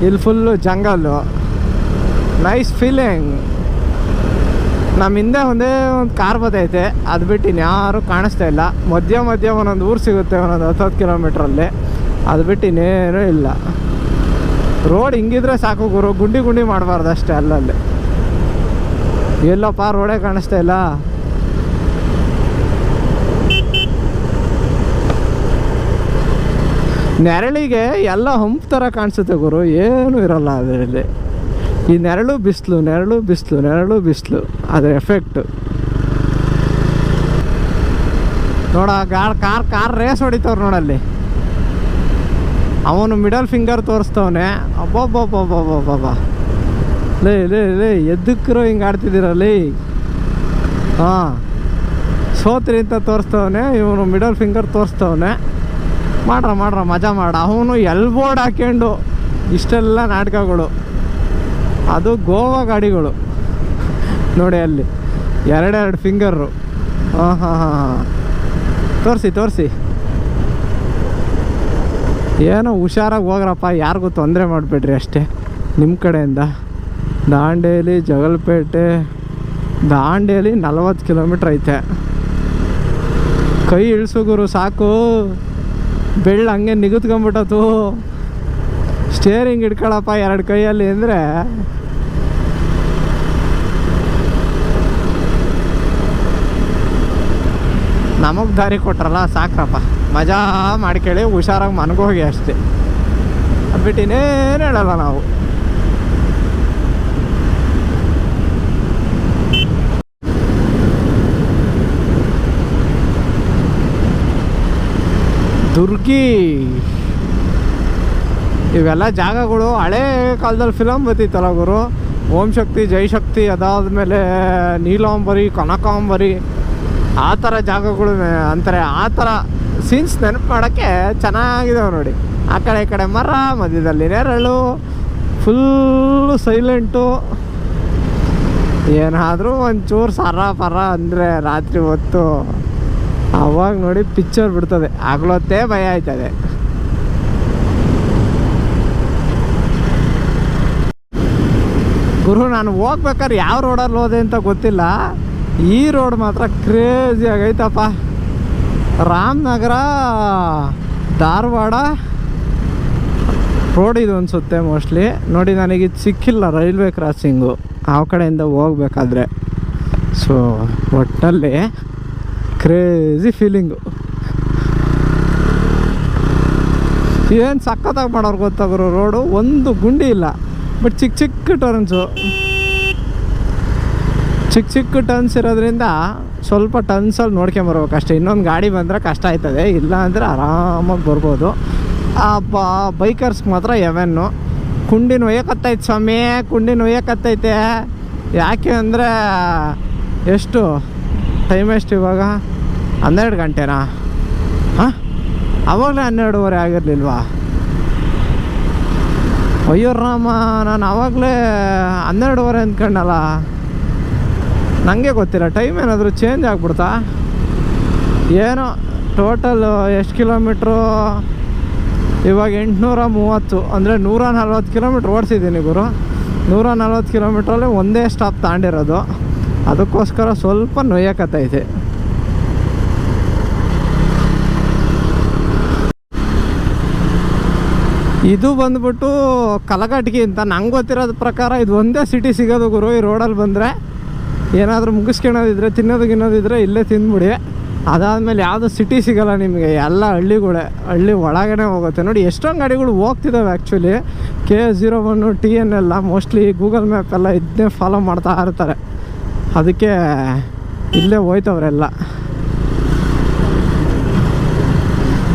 ಇಲ್ಲಿ ಫುಲ್ಲು ಜಂಗಲ್ಲು ನೈಸ್ ಫೀಲಿಂಗ್ ನಮ್ಮ ಹಿಂದೆ ಒಂದೇ ಒಂದು ಕಾರ್ ಬದೈತೆ ಅದು ಬಿಟ್ಟು ಇನ್ಯಾರು ಕಾಣಿಸ್ತಾ ಇಲ್ಲ. ಮಧ್ಯ ಮಧ್ಯ ಒಂದೊಂದು ಊರು ಸಿಗುತ್ತೆ, ಒಂದೊಂದು ಹತ್ತು ಹತ್ತು ಕಿಲೋಮೀಟ್ರಲ್ಲಿ. ಅದು ಬಿಟ್ಟು ಇನ್ನೇನೂ ಇಲ್ಲ. ರೋಡ್ ಹಿಂಗಿದ್ರೆ ಸಾಕು ಗುರು. ಗುಂಡಿ ಗುಂಡಿ ಮಾಡಬಾರ್ದು ಅಷ್ಟೇ ಅಲ್ಲಲ್ಲಿ. ಎಲ್ಲಪ್ಪ ರೋಡೇ ಕಾಣಿಸ್ತಾ ಇಲ್ಲ. ನೆರಳಿಗೆ ಎಲ್ಲ ಹಂಪ್ ಥರ ಕಾಣಿಸುತ್ತೆ ಗುರು. ಏನೂ ಇರಲ್ಲ ಅದರಲ್ಲಿ. ಈ ನೆರಳು ಬಿಸಿಲು ನೆರಳು ಬಿಸಿಲು ನೆರಳು ಬಿಸಿಲು, ಅದರ ಎಫೆಕ್ಟು ನೋಡ, ಗಾಡ್ ಕಾರ್ ಕಾರ್ ರೇಸ್ ಹೊಡಿತವ್ರು ನೋಡಲ್ಲಿ. ಅವನು ಮಿಡಲ್ ಫಿಂಗರ್ ತೋರಿಸ್ತವನೆ. ಅಬ್ಬಬ್ಬಬ್ಬಬ್ಬಬ್ಬ ಲೇ ಲೇ ಲೇ ಎದ್ದಕ್ಕರು ಹಿಂಗೆ ಆಡ್ತಿದ್ದೀರಲ್ಲಿ ಹಾಂ. ಸೋತ್ರಿ ಅಂತ ತೋರಿಸ್ತವನೆ, ಇವನು ಮಿಡಲ್ ಫಿಂಗರ್ ತೋರಿಸ್ತವನೆ. ಮಾಡ್ರ ಮಾಡ್ರ, ಮಜಾ ಮಾಡ. ಅವನು ಎಲ್ಬೋರ್ಡ್ ಹಾಕ್ಕೊಂಡು ಇಷ್ಟೆಲ್ಲ ನಾಟಕಗಳು. ಅದು ಗೋವಾ ಗಾಡಿಗಳು. ನೋಡಿ ಅಲ್ಲಿ. ಎರಡೆರಡು ಫಿಂಗರು ಹಾಂ ಹಾಂ ಹಾಂ. ತೋರಿಸಿ ತೋರಿಸಿ. ಏನೋ ಹುಷಾರಾಗಿ ಹೋಗ್ರಪ್ಪ, ಯಾರಿಗೂ ತೊಂದರೆ ಮಾಡಿಬಿಡ್ರಿ ಅಷ್ಟೇ. ನಿಮ್ಮ ಕಡೆಯಿಂದ. ದಾಂಡೇಲಿ, ಜಗಲ್ಪೇಟೆ. ದಾಂಡೇಲಿ ನಲ್ವತ್ತು ಕಿಲೋಮೀಟ್ರ್ ಐತೆ. ಕೈ ಇಳಿಸು ಗುರು, ಸಾಕು. ಬೆಳ್ಳ ಹಂಗೆ ನಿಗುತ್ಕೊಂಬಿಟ್ಟತು ಸ್ಟೇರಿಂಗ್ ಇಟ್ಕೊಳಪ್ಪ ಎರಡು ಕೈಯಲ್ಲಿ ಅಂದರೆ. ನಮಗೆ ದಾರಿ ಕೊಟ್ರಲ್ಲ, ಸಾಕ್ರಪ್ಪ. ಮಜಾ ಮಾಡ್ಕೊಳ್ಳಿ ಹುಷಾರಾಗಿ ಮನ್ಗೋಗಿ ಅಷ್ಟೇ. ಬಿಟ್ಟು ಇನ್ನೇನು ಹೇಳಲ್ಲ ನಾವು. ದುರ್ಗಿ. ಇವೆಲ್ಲ ಜಾಗಗಳು ಹಳೇ ಕಾಲದಲ್ಲಿ ಫಿಲಮ್ ಬತ್ತಿತ್ತಲ್ಲ ಗುರು. ಓಂ ಶಕ್ತಿ, ಜೈ ಶಕ್ತಿ, ಅದಾದಮೇಲೆ ನೀಲಾಂಬರಿ, ಕನಕಾಂಬರಿ, ಆ ಥರ ಜಾಗಗಳು ಅಂತಾರೆ. ಆ ಥರ ಸೀನ್ಸ್ ನೆನಪು ಮಾಡೋಕ್ಕೆ ಚೆನ್ನಾಗಿದಾವೆ ನೋಡಿ. ಆ ಕಡೆ ಈ ಕಡೆ ಮರ, ಮಧ್ಯದಲ್ಲಿ ನೆರಳು ಫುಲ್ಲು ಸೈಲೆಂಟು ಏನಾದರೂ ಒಂಚೂರು ಸರ ಪರ ಅಂದರೆ ರಾತ್ರಿ ಹೊತ್ತು ಅವಾಗ ನೋಡಿ ಪಿಕ್ಚರ್ ಬಿಡ್ತದೆ. ಆಗ್ಲೊತ್ತೇ ಭಯ ಆಯ್ತದೆ. ಗುರು, ನಾನು ಹೋಗ್ಬೇಕಾದ್ರೆ ಯಾವ ರೋಡಲ್ಲಿ ಹೋದೆ ಅಂತ ಗೊತ್ತಿಲ್ಲ. ಈ ರೋಡ್ ಮಾತ್ರ ಕ್ರೇಜಿ ಆಗೈತಪ್ಪ. ರಾಮನಗರ, ಧಾರವಾಡ ರೋಡ್ ಇದು ಅನಿಸುತ್ತೆ ಮೋಸ್ಟ್ಲಿ ನೋಡಿ, ನನಗೆ ಇದು ಸಿಕ್ಕಿಲ್ಲ ರೈಲ್ವೆ ಕ್ರಾಸಿಂಗು ಆ ಕಡೆಯಿಂದ ಹೋಗ್ಬೇಕಾದ್ರೆ. ಸೊ ಒಟ್ಟಲ್ಲಿ ಕ್ರೇಜಿ ಫೀಲಿಂಗು ಏನು ಸಕ್ಕತ್ತಾಗಿ ಮಾಡೋರು ಗೊತ್ತಾಗೋರು ರೋಡು ಒಂದು ಗುಂಡಿ ಇಲ್ಲ. ಬಟ್ ಚಿಕ್ಕ ಚಿಕ್ಕ ಟರ್ನ್ಸು ಚಿಕ್ಕ ಚಿಕ್ಕ ಟರ್ನ್ಸ್ ಇರೋದ್ರಿಂದ ಸ್ವಲ್ಪ ಟರ್ನ್ಸಲ್ಲಿ ನೋಡ್ಕೊಂಬರ್ಬೇಕು ಅಷ್ಟೇ. ಇನ್ನೊಂದು ಗಾಡಿ ಬಂದರೆ ಕಷ್ಟ ಆಯ್ತದೆ. ಇಲ್ಲ ಅಂದರೆ ಆರಾಮಾಗಿ ಬರ್ಬೋದು. ಆ ಬೈಕರ್ಸ್ಗೆ ಮಾತ್ರ ಎವೆನ್ನು ಕುಂಡಿ ಒಯ್ಯಕತ್ತೈತೆ ಸ್ವಾಮಿ ಕುಂಡಿ ಒಯ್ಯಕತ್ತೈತೆ. ಯಾಕೆ ಅಂದರೆ ಎಷ್ಟು ಟೈಮ್ ಎಷ್ಟು ಇವಾಗ? ಹನ್ನೆರಡು ಗಂಟೆನಾ? ಹಾಂ? ಅವಾಗಲೇ ಹನ್ನೆರಡುವರೆ ಆಗಿರಲಿಲ್ವಾ? ಅಯ್ಯೋ ರಾಮ, ನಾನು ಆವಾಗಲೇ ಹನ್ನೆರಡುವರೆ ಅಂದ್ಕೊಂಡಲ್ಲ. ನನಗೆ ಗೊತ್ತಿಲ್ಲ ಟೈಮ್ ಏನಾದರೂ ಚೇಂಜ್ ಆಗ್ಬಿಡ್ತಾ? ಏನೋ ಟೋಟಲ್ ಎಷ್ಟು ಕಿಲೋಮೀಟ್ರು ಇವಾಗ ಎಂಟುನೂರ ಮೂವತ್ತು, ಅಂದರೆ ನೂರ ನಲ್ವತ್ತು ಕಿಲೋಮೀಟ್ರ್ ಓಡಿಸಿದ್ದೀನಿ ಗುರು. ನೂರ ನಲ್ವತ್ತು ಕಿಲೋಮೀಟ್ರಲ್ಲಿ ಒಂದೇ ಸ್ಟಾಪ್ ತಾಂಡಿರೋದು. ಅದಕ್ಕೋಸ್ಕರ ಸ್ವಲ್ಪ ನೊಯ್ಯಕತ್ತೈತೆ. ಇದು ಬಂದ್ಬಿಟ್ಟು ಕಲಘಟಗಿ ಅಂತ. ನಂಗೆ ಗೊತ್ತಿರೋದ ಪ್ರಕಾರ ಇದು ಒಂದೇ ಸಿಟಿ ಸಿಗೋದು ಗುರು, ಈ ರೋಡಲ್ಲಿ ಬಂದರೆ. ಏನಾದರೂ ಮುಗಿಸ್ಕೊಳೋದಿದ್ರೆ ತಿನ್ನೋದು ಗಿನ್ನೋದಿದ್ರೆ ಇಲ್ಲೇ ತಿಂದ್ಬಿಡಿ. ಅದಾದಮೇಲೆ ಯಾವುದು ಸಿಟಿ ಸಿಗಲ್ಲ ನಿಮಗೆ, ಎಲ್ಲ ಹಳ್ಳಿಗಳೇ, ಹಳ್ಳಿ ಒಳಗಡೆ ಹೋಗುತ್ತೆ. ನೋಡಿ, ಎಷ್ಟೊಂದು ಗಾಡಿಗಳು ಹೋಗ್ತಿದ್ದಾವೆ actually K zero one T N ಎಲ್ಲ ಮೋಸ್ಟ್ಲಿ ಗೂಗಲ್ ಮ್ಯಾಪ್ ಎಲ್ಲ ಇದನ್ನೇ ಫಾಲೋ ಮಾಡ್ತಾ ಇರ್ತಾರೆ. ಅದಕ್ಕೆ ಇಲ್ಲೇ ಹೋಯ್ತವ್ರೆಲ್ಲ.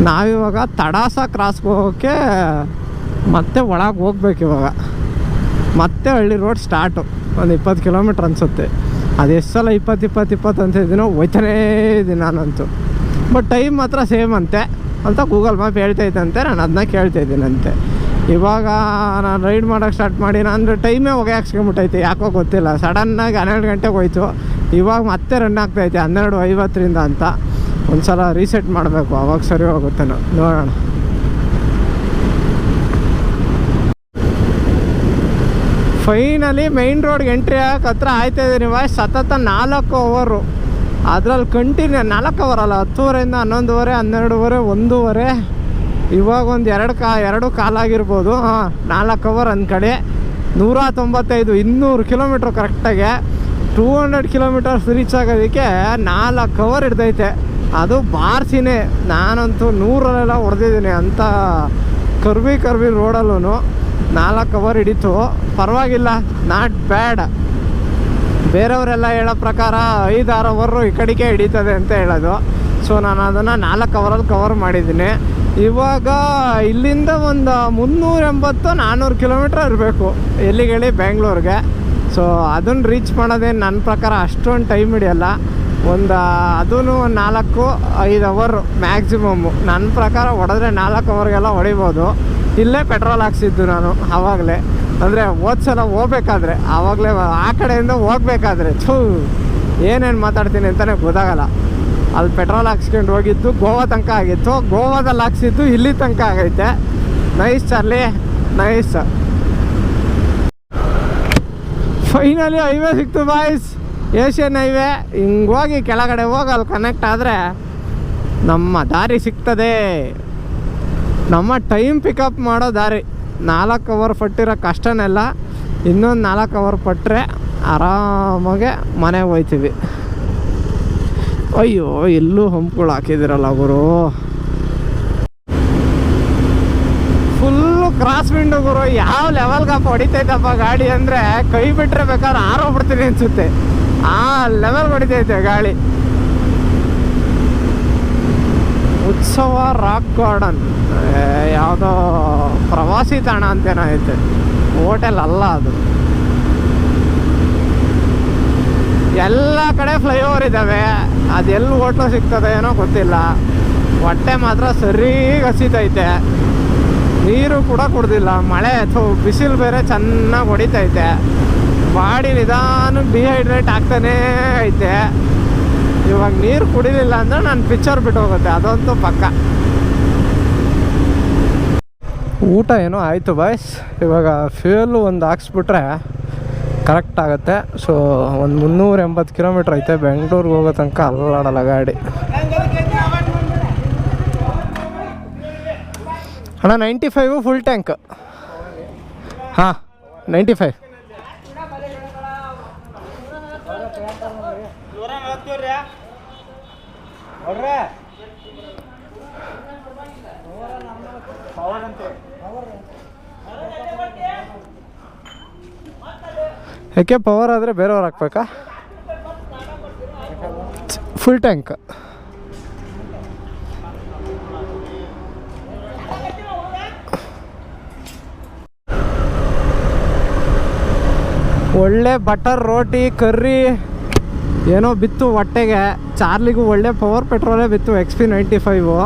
ನಾವಿವಾಗ ತಡಾಸ ಕ್ರಾಸ್ ಹೋಗೋಕ್ಕೆ ಮತ್ತೆ ಒಳಗೆ ಹೋಗ್ಬೇಕು ಇವಾಗ. ಮತ್ತೆ ಹಳ್ಳಿ ರೋಡ್ ಸ್ಟಾರ್ಟು ಒಂದು ಇಪ್ಪತ್ತು ಕಿಲೋಮೀಟ್ರ್ ಅನಿಸುತ್ತೆ. ಅದು ಎಷ್ಟು ಸಲ ಇಪ್ಪತ್ತು ಇಪ್ಪತ್ತು ಇಪ್ಪತ್ತು ಅಂತ ಇದ್ದೀನೋ ಹೋಯ್ತಾನೇ ಇದ್ದೀನಿ ನಾನಂತೂ. ಬಟ್ ಟೈಮ್ ಮಾತ್ರ ಸೇಮ್ ಅಂತೆ. ಅಂತ ಗೂಗಲ್ ಮ್ಯಾಪ್ ಹೇಳ್ತೈತಂತೆ ನಾನು ಅದನ್ನ ಕೇಳ್ತಾ ಇದ್ದೀನಂತೆ ಇವಾಗ ನಾನು ರೈಡ್ ಮಾಡೋಕ್ಕೆ ಸ್ಟಾರ್ಟ್ ಮಾಡಿ ನಾನು ಟೈಮೇ ಹೊಗೆ ಹಾಕ್ಸ್ಕೊಂಬಿಟ್ಟೈತೆ. ಯಾಕೋ ಗೊತ್ತಿಲ್ಲ. ಸಡನ್ನಾಗಿ ಹನ್ನೆರಡು ಗಂಟೆಗೆ ಹೋಯ್ತು. ಇವಾಗ ಮತ್ತೆ ರನ್ ಆಗ್ತೈತೆ ಹನ್ನೆರಡು ಐವತ್ತರಿಂದ ಅಂತ. ಒಂದು ಸಲ ರೀಸೆಟ್ ಮಾಡಬೇಕು, ಅವಾಗ ಸರಿ ಹೋಗುತ್ತೆನೋ. ನೋಡೋಣ. ಫೈನಲಿ ಮೈನ್ ರೋಡ್ಗೆ ಎಂಟ್ರಿ ಆಗಕ್ಕೆ ಹತ್ರ ಆಯ್ತಾ ಇದೀನಿ ವಾಯ್ ಸತತ ನಾಲ್ಕು ಅವರು ಅದ್ರಲ್ಲಿ ಕಂಟಿನ್ಯೂ ನಾಲ್ಕು ಅವರ್ ಅಲ್ಲ ಹತ್ತುವರೆಯಿಂದ ಹನ್ನೊಂದುವರೆ ಹನ್ನೆರಡುವರೆ ಒಂದೂವರೆ ಇವಾಗ ಒಂದು ಎರಡು ಕಾ, ಎರಡು ಕಾಲಾಗಿರ್ಬೋದು. ಹಾಂ, ನಾಲ್ಕು ಅವರ್ ಒಂದು ಕಡೆ. ನೂರ ತೊಂಬತ್ತೈದು ಇನ್ನೂರು ಕಿಲೋಮೀಟ್ರ್ ಕರೆಕ್ಟಾಗೆ ಟೂ ಹಂಡ್ರೆಡ್ ಕಿಲೋಮೀಟರ್ಸ್ ರೀಚ್ ಆಗೋದಕ್ಕೆ ನಾಲ್ಕು ಅವರ್ ಹಿಡ್ದೈತೆ. ಅದು ಬಾರ್ಸಿನೆ ನಾನಂತೂ ನೂರಲ್ಲೆಲ್ಲ ಹೊಡೆದಿದ್ದೀನಿ ಅಂಥ ಕರ್ವಿ ಕರ್ವಿ ರೋಡಲ್ಲೂ ನಾಲ್ಕು ಅವರ್ ಹಿಡಿತು. ಪರವಾಗಿಲ್ಲ ನಾಟ್ ಬ್ಯಾಡ್ ಬೇರೆಯವರೆಲ್ಲ ಹೇಳೋ ಪ್ರಕಾರ ಐದಾರು ಅವರು ಈ ಕಡೆಗೆ ಹಿಡಿತದೆ ಅಂತ ಹೇಳೋದು. ಸೊ ನಾನು ಅದನ್ನು ನಾಲ್ಕು ಅವರಲ್ಲಿ ಕವರ್ ಮಾಡಿದ್ದೀನಿ. ಇವಾಗ ಇಲ್ಲಿಂದ ಒಂದು ಮುನ್ನೂರ ಎಂಬತ್ತು ನಾನ್ನೂರು ಕಿಲೋಮೀಟ್ರ್ ಇರಬೇಕು ಎಲ್ಲಿಗೆ ಹೇಳಿ ಬೆಂಗಳೂರಿಗೆ ಸೊ ಅದನ್ನು ರೀಚ್ ಮಾಡೋದೇನು ನನ್ನ ಪ್ರಕಾರ ಅಷ್ಟೊಂದು ಟೈಮ್ ಹಿಡಿಯಲ್ಲ. ಒಂದು ಅದೂ ನಾಲ್ಕು, ಐದು ಅವರು ಮ್ಯಾಕ್ಸಿಮಮ್ಮು ನನ್ನ ಪ್ರಕಾರ ಹೊಡೆದ್ರೆ ನಾಲ್ಕು ಅವರ್ಗೆಲ್ಲ ಹೊಡಿಬೋದು. ಇಲ್ಲೇ ಪೆಟ್ರೋಲ್ ಹಾಕ್ಸಿದ್ದು ನಾನು, ಆವಾಗಲೇ. ಅಂದರೆ ಹೋದ ಸಲ ಹೋಗ್ಬೇಕಾದ್ರೆ, ಆವಾಗಲೇ ಆ ಕಡೆಯಿಂದ ಹೋಗ್ಬೇಕಾದ್ರೆ, ಛೂ, ಏನೇನು ಮಾತಾಡ್ತೀನಿ ಅಂತಲೇ ಗೊತ್ತಾಗಲ್ಲ. ಅಲ್ಲಿ ಪೆಟ್ರೋಲ್ ಹಾಕ್ಸ್ಕೊಂಡು ಹೋಗಿದ್ದು ಗೋವಾ ತನಕ ಆಗಿತ್ತು. ಗೋವಾದಲ್ಲಿ ಹಾಕ್ಸಿದ್ದು ಇಲ್ಲಿ ತನಕ ಆಗೈತೆ. Nice Charlie nice finally highway ಸಿಕ್ತು ಬಾಯ್ಸ್ ಏಷ್ಯನ್ ಹೈವೇ ಹಿಂಗೆ ಹೋಗಿ ಕೆಳಗಡೆ ಹೋಗಿ ಅಲ್ಲಿ ಕನೆಕ್ಟ್ ಆದರೆ ನಮ್ಮ ದಾರಿ ಸಿಗ್ತದೆ. ನಮ್ಮ ಟೈಮ್ ಪಿಕಪ್ ಮಾಡೋ ದಾರಿ. ನಾಲ್ಕು ಅವರ್ ಪಟ್ಟಿರೋ ಕಷ್ಟನೆಲ್ಲ ಇನ್ನೊಂದು ನಾಲ್ಕು ಅವರ್ ಪಟ್ಟರೆ ಆರಾಮಾಗೆ ಮನೆಗೆ ಹೋಯ್ತೀವಿ ಅಯ್ಯೋ ಎಲ್ಲೂ ಹಂಪ್ಗಳು ಹಾಕಿದಿರಲ್ಲ ಗುರು. ಫುಲ್ಲು ಕ್ರಾಸ್ ವಿಂಡೋ ಗುರು, ಯಾವ ಲೆವೆಲ್ಗಪ್ಪ ಹೊಡಿತೈತಪ್ಪ ಗಾಡಿ ಅಂದರೆ ಕೈ ಬಿಟ್ಟರೆ ಬೇಕಾದ್ರೆ ಆರೋಗ್ಬಿಡ್ತೀನಿ ಅನ್ಸುತ್ತೆ. ಆ ಲೆವೆಲ್ ಹೊಡಿತೈತೆ ಗಾಳಿ. ಉತ್ಸವ ರಾಕ್ ಗಾರ್ಡನ್. ಯಾವುದೋ ಪ್ರವಾಸಿ ತಾಣ ಅಂತೇನೋ ಐತೆ. ಹೋಟೆಲ್ ಅಲ್ಲ ಅದು. ಎಲ್ಲ ಕಡೆ ಫ್ಲೈಓವರ್ ಇದ್ದಾವೆ ಅದೆಲ್ಲಿ ಹೋಟ್ಲು ಸಿಗ್ತದೆ ಏನೋ ಗೊತ್ತಿಲ್ಲ. ಹೊಟ್ಟೆ ಮಾತ್ರ ಸರಿ ಹಸಿತೈತೆ. ನೀರು ಕೂಡ ಕುಡ್ದಿಲ್ಲ. ಮಳೆ ಅಥವಾ ಬಿಸಿಲು ಬೇರೆ ಚೆನ್ನಾಗಿ ಹೊಡಿತೈತೆ. ಬಾಡಿ ನಿಧಾನ ಡಿಹೈಡ್ರೇಟ್ ಆಗ್ತಾನೇ ಐತೆ. ಇವಾಗ ನೀರು ಕುಡಿಲಿಲ್ಲ ಅಂದ್ರೆ ನಾನು ಪಿಕ್ಚರ್ ಬಿಟ್ಟು ಹೋಗುತ್ತೆ. ಅದಂತೂ ಪಕ್ಕ. ಊಟ ಏನೋ ಆಯಿತು ಬಾಯ್ಸ್ ಇವಾಗ ಫ್ಯೂಯಲ್ಲು ಒಂದು ಹಾಕ್ಸ್ಬಿಟ್ರೆ ಕರೆಕ್ಟ್ ಆಗುತ್ತೆ. ಸೊ ಒಂದು ಮುನ್ನೂರ ಎಂಬತ್ತು ಕಿಲೋಮೀಟ್ರ್ ಐತೆ. ಬೆಂಗಳೂರಿಗೆ ಹೋಗೋ ತನಕ ಅಲ್ಲಾಡಲ್ಲ ಗಾಡಿ. ಅಣ್ಣ ನೈಂಟಿ ಫೈವು ಫುಲ್ ಟ್ಯಾಂಕ್ ಹಾಂ ನೈಂಟಿ ಫೈವ್ ಯಾಕೆ ಪವರ್ ಆದರೆ ಬೇರೆಯವ್ರು ಹಾಕ್ಬೇಕಾ? ಫುಲ್ ಟ್ಯಾಂಕ್ ಒಳ್ಳೆ ಬಟರ್ ರೋಟಿ ಕರ್ರಿ ಏನೋ ಬಿತ್ತು ಹೊಟ್ಟೆಗೆ. ಚಾರ್ಲಿಗೂ ಒಳ್ಳೆ ಪವರ್ ಪೆಟ್ರೋಲೇ ಬಿತ್ತು ಎಕ್ಸ್ ಪಿ ನೈಂಟಿ ಫೈವು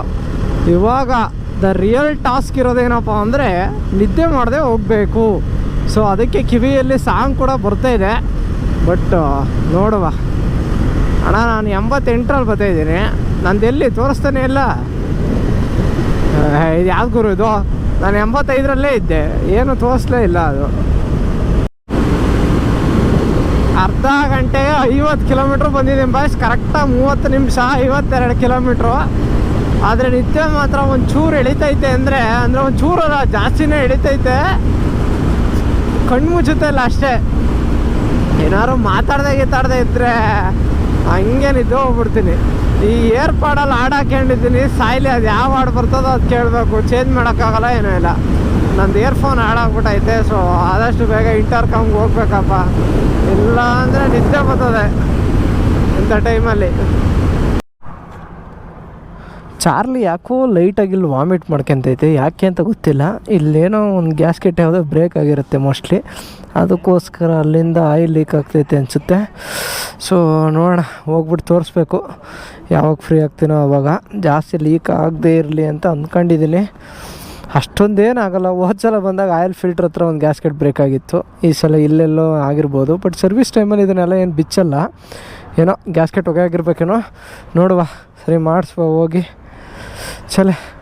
ಇವಾಗ ದ ರಿಯಲ್ ಟಾಸ್ಕ್ ಇರೋದೇನಪ್ಪ ಅಂದರೆ ನಿದ್ದೆ ಮಾಡದೆ ಹೋಗಬೇಕು. ಸೊ ಅದಕ್ಕೆ ಕಿವಿಯಲ್ಲಿ ಸಾಂಗ್ ಕೂಡ ಬರ್ತಾ ಇದೆ. ಬಟ್ ನೋಡುವ. ಅಣ್ಣ, ನಾನು ಎಂಬತ್ತೆಂಟರಲ್ಲಿ ಬರ್ತಾ ಇದ್ದೀನಿ. ನಂದು ಎಲ್ಲಿ? ತೋರಿಸ್ತಾನೆ ಇಲ್ಲ. ಇದು ಯಾವ್ದು ಗುರು ಇದು? ನಾನು ಎಂಬತ್ತೈದರಲ್ಲೇ ಇದ್ದೆ. ಏನು ತೋರಿಸ್ಲೇ ಇಲ್ಲ ಅದು. ಅರ್ಧ ಗಂಟೆಗೆ ಐವತ್ತು ಕಿಲೋಮೀಟ್ರ್ ಬಂದಿದ್ದೀನಿ ಬಾಯ್ಸ್ ಕರೆಕ್ಟಾಗಿ ಮೂವತ್ತು ನಿಮಿಷ, ಐವತ್ತೆರಡು ಕಿಲೋಮೀಟ್ರು. ಆದರೆ ನಿತ್ಯ ಮಾತ್ರ ಒಂಚೂರು ಎಳಿತೈತೆ ಅಂದರೆ ಅಂದರೆ ಒಂಚೂರು ಚೂರು ಜಾಸ್ತಿನೇ ಎಳಿತೈತೆ. ಕಣ್ಣು ಮುಚ್ಚುತ್ತೆ ಇಲ್ಲ ಅಷ್ಟೇ. ಏನಾದ್ರು ಮಾತಾಡ್ದೆ ಗೀತಾಡ್ದೆ ಇದ್ರೆ ಹಂಗೆ ನಿದ್ದೆ ಹೋಗ್ಬಿಡ್ತೀನಿ. ಈ ಏರ್ಪಾಡಲ್ಲಿ ಹಾಡು ಹಾಕೊಂಡಿದ್ದೀನಿ ಸಾಯ್ಲಿ, ಅದು ಯಾವ ಹಾಡು ಬರ್ತದೋ ಅದು ಕೇಳಬೇಕು. ಚೇಂಜ್ ಮಾಡೋಕ್ಕಾಗಲ್ಲ, ಏನೂ ಇಲ್ಲ. ನಂದು ಇಯರ್ಫೋನ್ ಹಾಳಾಗ್ಬಿಟ್ಟೈತೆ ಸೊ ಆದಷ್ಟು ಬೇಗ ಇಂಟರ್ಕಾಮ್ಗೆ ಹೋಗ್ಬೇಕಪ್ಪ. ಇಲ್ಲ ಅಂದರೆ ನಿದ್ದೆ ಬರ್ತದೆ ಇಂಥ ಟೈಮಲ್ಲಿ ಚಾರ್ಲಿ ಯಾಕೋ ಲೈಟಾಗಿ ಇಲ್ಲಿ ವಾಮಿಟ್ ಮಾಡ್ಕೊತೈತೆ, ಯಾಕೆ ಅಂತ ಗೊತ್ತಿಲ್ಲ. ಇಲ್ಲೇನೋ ಒಂದು ಗ್ಯಾಸ್ಕೆಟ್ ಯಾವುದೋ ಬ್ರೇಕ್ ಆಗಿರುತ್ತೆ ಮೋಸ್ಟ್ಲಿ ಅದಕ್ಕೋಸ್ಕರ ಅಲ್ಲಿಂದ ಆಯಿಲ್ ಲೀಕ್ ಆಗ್ತೈತೆ ಅನಿಸುತ್ತೆ. ಸೊ ನೋಡೋಣ, ಹೋಗ್ಬಿಟ್ಟು ತೋರಿಸ್ಬೇಕು. ಯಾವಾಗ ಫ್ರೀ ಆಗ್ತೀನೋ ಅವಾಗ. ಜಾಸ್ತಿ ಲೀಕ್ ಆಗದೇ ಇರಲಿ ಅಂತ ಅಂದ್ಕೊಂಡಿದ್ದೀನಿ ಅಷ್ಟೊಂದೇನಾಗಲ್ಲ. ಹೋದ ಸಲ ಬಂದಾಗ ಆಯಿಲ್ ಫಿಲ್ಟ್ರ್ ಹತ್ರ ಒಂದು ಗ್ಯಾಸ್ಕೆಟ್ ಬ್ರೇಕ್ ಆಗಿತ್ತು. ಈ ಸಲ ಇಲ್ಲೆಲ್ಲೋ ಆಗಿರ್ಬೋದು. ಬಟ್ ಸರ್ವಿಸ್ ಟೈಮಲ್ಲಿ ಇದನ್ನೆಲ್ಲ ಏನು ಬಿಚ್ಚಲ್ಲ. ಏನೋ ಗ್ಯಾಸ್ಕೆಟ್ ಒಗೆಯಾಗಿರ್ಬೇಕೇನೋ ನೋಡುವ. ಸರಿ, ಮಾಡಿಸುವ, ಹೋಗಿ. ಚಲೆ.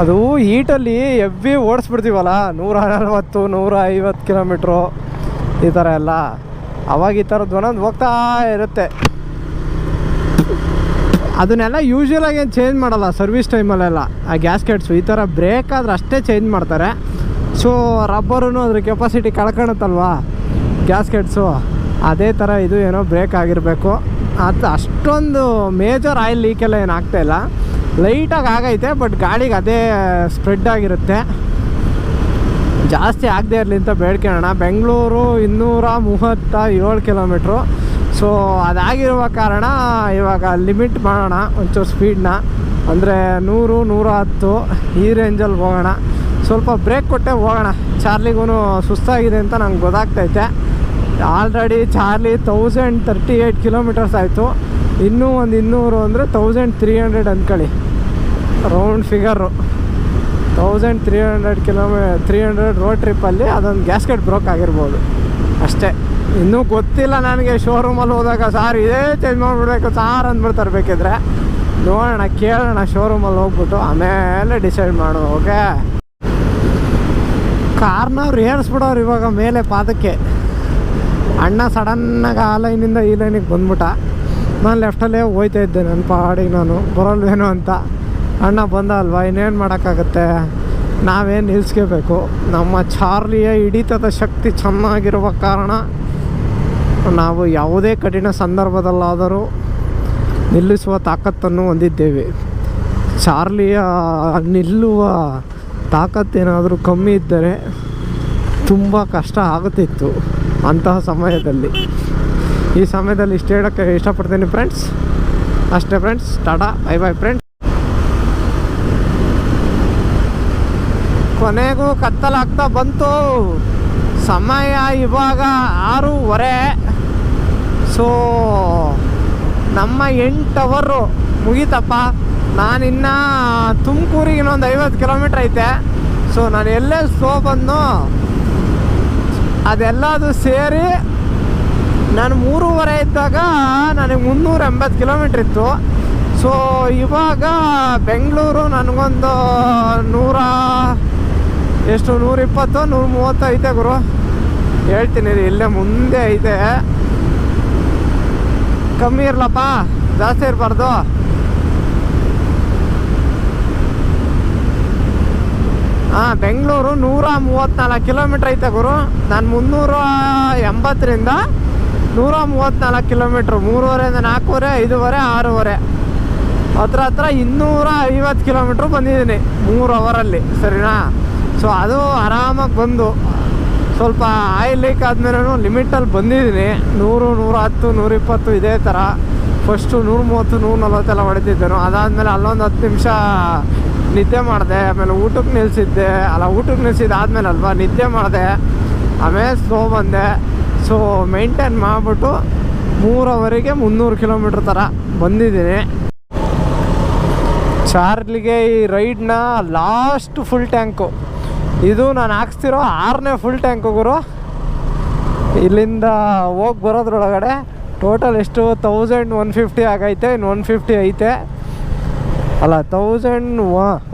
ಅದು ಹೀಟಲ್ಲಿ ಎವ್ವಿ ಓಡಿಸ್ಬಿಡ್ತೀವಲ್ಲ? ನೂರ ನಲ್ವತ್ತು ನೂರ ಐವತ್ತು ಕಿಲೋಮೀಟ್ರು ಈ ಥರ ಎಲ್ಲ. ಅವಾಗ ಈ ಥರದ್ದು ಒಂದೊಂದು ಹೋಗ್ತಾ ಇರುತ್ತೆ. ಅದನ್ನೆಲ್ಲ ಯೂಶ್ವಲಾಗಿ ಏನು ಚೇಂಜ್ ಮಾಡಲ್ಲ ಸರ್ವಿಸ್ ಟೈಮಲ್ಲೆಲ್ಲ ಆ ಗ್ಯಾಸ್ಕೆಟ್ಸು ಈ ಥರ ಬ್ರೇಕ್ ಆದ್ರೆ ಅಷ್ಟೇ ಚೇಂಜ್ ಮಾಡ್ತಾರೆ. ಸೊ ರಬ್ಬರೂ ಅದ್ರ ಕೆಪಾಸಿಟಿ ಕಳ್ಕೊಳುತ್ತಲ್ವಾ ಗ್ಯಾಸ್ಕೆಟ್ಸು ಅದೇ ಥರ ಇದು ಏನೋ ಬ್ರೇಕ್ ಆಗಿರಬೇಕು. ಅದು ಅಷ್ಟೊಂದು ಮೇಜರ್ ಆಯಿಲ್ ಲೀಕೆಲ್ಲ ಏನು ಆಗ್ತಾಯಿಲ್ಲ ಲೈಟಾಗಿ ಆಗೈತೆ ಬಟ್ ಗಾಳಿಗೆ ಅದೇ ಸ್ಪ್ರೆಡ್ ಆಗಿರುತ್ತೆ. ಜಾಸ್ತಿ ಆಗದೆ ಇರಲಿ ಅಂತ ಬೇಡ್ಕೊಳ್ಳೋಣ ಬೆಂಗಳೂರು ಇನ್ನೂರ ಮೂವತ್ತ ಏಳು ಕಿಲೋಮೀಟ್ರು. ಸೊ ಅದಾಗಿರುವ ಕಾರಣ ಇವಾಗ ಲಿಮಿಟ್ ಮಾಡೋಣ ಒಂಚೂರು ಸ್ಪೀಡ್ನ ಅಂದರೆ ನೂರು ನೂರ ಹತ್ತು ಈ ರೇಂಜಲ್ಲಿ ಹೋಗೋಣ. ಸ್ವಲ್ಪ ಬ್ರೇಕ್ ಕೊಟ್ಟೆ ಹೋಗೋಣ. ಚಾರ್ಲಿಗೂ ಸುಸ್ತಾಗಿದೆ ಅಂತ ನಂಗೆ ಗೊತ್ತಾಗ್ತೈತೆ. Already Charlie thousand thirty eight kilometres ಆಯಿತು. ಇನ್ನೂ ಒಂದು ಇನ್ನೂರು ಅಂದರೆ ತೌಸಂಡ್ ತ್ರೀ ಹಂಡ್ರೆಡ್ ಅಂದ್ಕೊಳ್ಳಿ round figure thousand three hundred kilometre three hundred road ಟ್ರಿಪ್ಪಲ್ಲಿ ಅದೊಂದು ಗ್ಯಾಸ್ಕೆಟ್ ಬ್ರೋಕ್ ಆಗಿರ್ಬೋದು. ಅಷ್ಟೇ. ಇನ್ನೂ ಗೊತ್ತಿಲ್ಲ ನನಗೆ ಶೋರೂಮಲ್ಲಿ ಹೋದಾಗ, ಸಾರ್, ಇದೇ ಚೇಂಜ್ ಮಾಡಿಬಿಡ್ಬೇಕು, ಸಾರ್ ಅಂದ್ಬಿಡ್ತಾರೆ ಬೇಕಿದ್ರೆ ನೋಡೋಣ, ಕೇಳೋಣ ಶೋರೂಮಲ್ಲಿ ಹೋಗ್ಬಿಟ್ಟು ಆಮೇಲೆ ಡಿಸೈಡ್ ಮಾಡೋಣ, ಓಕೆ? ಕಾರ್ನವ್ರು ಏರಿಸ್ಬಿಡೋರು ಇವಾಗ ಮೇಲೆ ಪಾದಕ್ಕೆ. ಅಣ್ಣ ಸಡನ್ನಾಗಿ ಆ ಲೈನಿಂದ ಈ ಲೈನಿಗೆ ಬಂದ್ಬಿಟ್ಟ. ನಾನು ಲೆಫ್ಟಲ್ಲೇ ಹೋಯ್ತಾ ಇದ್ದೆ ನನ್ನ ಪಾಡಿಗೆ ನಾನು. ಬರೋಲ್ವೇನು ಅಂತ. ಅಣ್ಣ ಬಂದ ಅಲ್ವಾ ಇನ್ನೇನು ಮಾಡೋಕ್ಕಾಗತ್ತೆ? ನಾವೇನು ನಿಲ್ಲಿಸ್ಕೋಬೇಕು ನಮ್ಮ ಚಾರ್ಲಿಯ ಹಿಡಿತದ ಶಕ್ತಿ ಚೆನ್ನಾಗಿರುವ ಕಾರಣ ನಾವು ಯಾವುದೇ ಕಠಿಣ ಸಂದರ್ಭದಲ್ಲಾದರೂ ನಿಲ್ಲಿಸುವ ತಾಕತ್ತನ್ನು ಹೊಂದಿದ್ದೇವೆ. ಚಾರ್ಲಿಯ ನಿಲ್ಲುವ ತಾಕತ್ತೇನಾದರೂ ಕಮ್ಮಿ ಇದ್ದರೆ ತುಂಬ ಕಷ್ಟ ಆಗುತ್ತಿತ್ತು ಅಂತಹ ಸಮಯದಲ್ಲಿ. ಈ ಸಮಯದಲ್ಲಿ ಇಷ್ಟು ಹೇಳೋಕ್ಕೆ ಇಷ್ಟಪಡ್ತೀನಿ ಫ್ರೆಂಡ್ಸ್ ಅಷ್ಟೇ friends tata bye bye friends ಕೊನೆಗೂ ಕತ್ತಲಾಗ್ತಾ ಬಂತು. ಸಮಯ ಇವಾಗ ಆರೂವರೆ. ಸೊ ನಮ್ಮ ಎಂಟು ಅವರು ಮುಗೀತಪ್ಪ. ನಾನಿನ್ನ ತುಮಕೂರಿಗೆ ಇನ್ನೊಂದು ಐವತ್ತು ಕಿಲೋಮೀಟ್ರ್ ಐತೆ. ಸೊ ನಾನು ಎಲ್ಲೇ ಸ್ಲೋ ಬಂದು ಅದೆಲ್ಲದು ಸೇರಿ ನಾನು ಮೂರುವರೆ ಇದ್ದಾಗ ನನಗೆ ಮುನ್ನೂರ ಎಂಬತ್ತು ಕಿಲೋಮೀಟ್ರ್ ಇತ್ತು. ಸೊ ಇವಾಗ ಬೆಂಗಳೂರು ನನಗೊಂದು ನೂರ ಎಷ್ಟು ನೂರ ಇಪ್ಪತ್ತು ನೂರ ಮೂವತ್ತು ಐತೆ ಗುರು. ಹೇಳ್ತೀನಿ ರೀ ಇಲ್ಲೇ ಮುಂದೆ ಐತೆ. ಕಮ್ಮಿ ಇರಲಪ್ಪ, ಜಾಸ್ತಿ ಇರಬಾರ್ದು. ಹಾಂ, ಬೆಂಗಳೂರು ನೂರ ಮೂವತ್ತ್ನಾಲ್ಕು ಕಿಲೋಮೀಟ್ರ್ ಐತೆ ಗುರು. ನಾನು ಮುನ್ನೂರ ಎಂಬತ್ತರಿಂದ ನೂರ ಮೂವತ್ತ್ನಾಲ್ಕು ಕಿಲೋಮೀಟ್ರ್, ಮೂರುವರೆಯಿಂದ ನಾಲ್ಕೂವರೆ, ಐದೂವರೆ, ಆರೂವರೆ. ಹತ್ರ ಹತ್ರ ಇನ್ನೂರ ಐವತ್ತು ಕಿಲೋಮೀಟ್ರ್ ಬಂದಿದ್ದೀನಿ, ಮೂರು ಅವರಲ್ಲಿ, ಸರಿನಾ? ಸೊ ಅದು ಆರಾಮಾಗಿ ಬಂದು, ಸ್ವಲ್ಪ ಆಯಿಲ್ ಲೀಕ್ ಆದಮೇಲೂ ಲಿಮಿಟಲ್ಲಿ ಬಂದಿದ್ದೀನಿ. ನೂರು ನೂರ ಹತ್ತು ನೂರಿಪ್ಪತ್ತು ಇದೇ ಥರ. ಫಸ್ಟು ನೂರು ಮೂವತ್ತು ನೂರು ನಲ್ವತ್ತೆಲ್ಲ ಹೊಡಿತಿದ್ದೇನು. ಅದಾದಮೇಲೆ ಅಲ್ಲೊಂದು ಹತ್ತು ನಿಮಿಷ ನಿದ್ದೆ ಮಾಡಿದೆ, ಆಮೇಲೆ ಊಟಕ್ಕೆ ನಿಲ್ಲಿಸಿದ್ದೆ ಅಲ್ಲ, ಊಟಕ್ಕೆ ನಿಲ್ಲಿಸಿದ್ದಾದ್ಮೇಲೆ ಅಲ್ವಾ ನಿದ್ದೆ ಮಾಡಿದೆ. ಆಮೇಲೆ ಸ್ಲೋ ಬಂದೆ. ಸೊ ಮೇಂಟೈನ್ ಮಾಡಿಬಿಟ್ಟು ಮೂರವರೆಗೆ ಮುನ್ನೂರು ಕಿಲೋಮೀಟ್ರ್ ಥರ ಬಂದಿದ್ದೀನಿ. ಚಾರ್ಲಿಗೆ ಈ ರೈಡ್ನ ಲಾಸ್ಟ್ ಫುಲ್ ಟ್ಯಾಂಕು. ಇದು ನಾನು ಹಾಕ್ಸ್ತಿರೋ ಆರನೇ ಫುಲ್ ಟ್ಯಾಂಕು ಗುರು. ಇಲ್ಲಿಂದ ಹೋಗಿ ಬರೋದ್ರೊಳಗಡೆ ಟೋಟಲ್ ಎಷ್ಟು? ತೌಸಂಡ್ ಒನ್ ಫಿಫ್ಟಿ ಆಗೈತೆ, ಇನ್ನು ಒನ್ ಫಿಫ್ಟಿ ಐತೆ. ಅಲ್ಲ ತೌಸಂಡ್